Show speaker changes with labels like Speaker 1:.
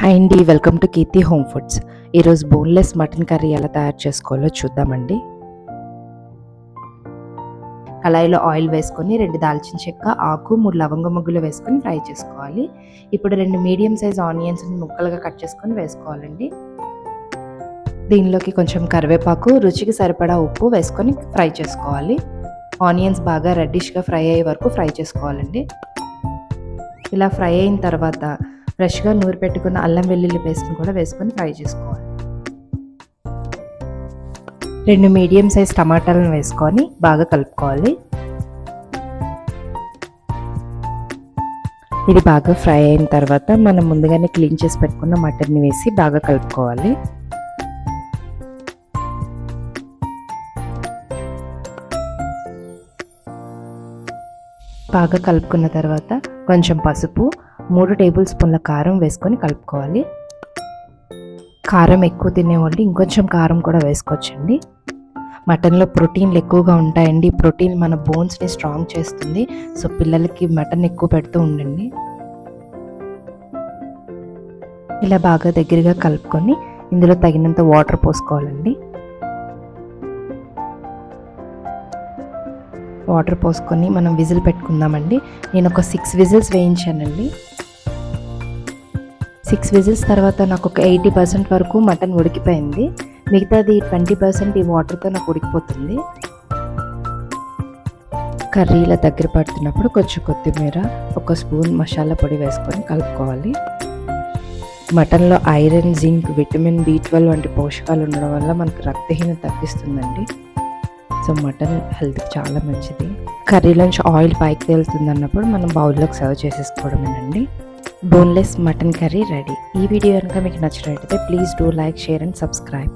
Speaker 1: Hi అండి welcome to Keerthi home foods ఈరోజు boneless mutton curry ఎలా తయారు చేసుకోవాలో చూద్దామండి. కళాయిలో ఆయిల్ వేసుకొని రెండు దాల్చిన చెక్క ఆకు మూడు లవంగ ముగ్గులు వేసుకొని ఫ్రై చేసుకోవాలి. ఇప్పుడు రెండు మీడియం సైజ్ ఆనియన్స్ ముక్కలుగా కట్ చేసుకొని వేసుకోవాలండి. దీనిలోకి కొంచెం కరివేపాకు రుచికి సరిపడా ఉప్పు వేసుకొని ఫ్రై చేసుకోవాలి. ఆనియన్స్ బాగా రెడ్డిష్గా ఫ్రై అయ్యే వరకు ఫ్రై చేసుకోవాలండి. ఇలా ఫ్రై అయిన తర్వాత ఫ్రెష్గా నూరు పెట్టుకున్న అల్లం వెల్లుల్లి పేస్ట్ని కూడా వేసుకొని ఫ్రై చేసుకోవాలి. రెండు మీడియం సైజ్ టమాటాలను వేసుకొని బాగా కలుపుకోవాలి. ఇది బాగా ఫ్రై అయిన తర్వాత మనం ముందుగానే క్లీన్ చేసి పెట్టుకున్న మటన్ని వేసి బాగా కలుపుకోవాలి. బాగా కలుపుకున్న తర్వాత కొంచెం పసుపు మూడు టేబుల్ స్పూన్ల కారం వేసుకొని కలుపుకోవాలి. కారం ఎక్కువ తినేవాళ్ళు ఇంకొంచెం కారం కూడా వేసుకోవచ్చండి. మటన్లో ప్రోటీన్లు ఎక్కువగా ఉంటాయండి. ప్రోటీన్ మన బోన్స్ని స్ట్రాంగ్ చేస్తుంది. సో పిల్లలకి మటన్ ఎక్కువ పెడుతూ ఉండండి. ఇలా బాగా దగ్గరగా కలుపుకొని ఇందులో తగినంత వాటర్ పోసుకోవాలండి. వాటర్ పోసుకొని మనం విజిల్ పెట్టుకుందామండి. నేను ఒక సిక్స్ విజిల్స్ వేయించానండి. సిక్స్ విజిల్స్ తర్వాత నాకు ఒక ఎయిటీ పర్సెంట్ వరకు మటన్ ఉడికిపోయింది. మిగతాది ట్వంటీ పర్సెంట్ ఈ వాటర్తో నాకు ఉడికిపోతుంది. కర్రీలో దగ్గర పడుతున్నప్పుడు కొంచెం కొత్తిమీర ఒక స్పూన్ మసాలా పొడి వేసుకొని కలుపుకోవాలి. మటన్లో iron zinc vitamin B twelve వంటి పోషకాలు ఉండడం వల్ల మనకు రక్తహీనత తగ్గిస్తుందండి. సో మటన్ హెల్త్కి చాలా మంచిది. కర్రీలోంచి ఆయిల్ పైకి తేలుతుంది అన్నప్పుడు మనం బౌల్లోకి సర్వ్ చేసేసుకోవడమేనండి. బోన్లెస్ మటన్ కర్రీ రెడీ ఈ వీడియో కనుక మీకు నచ్చినట్లయితే please do like share and subscribe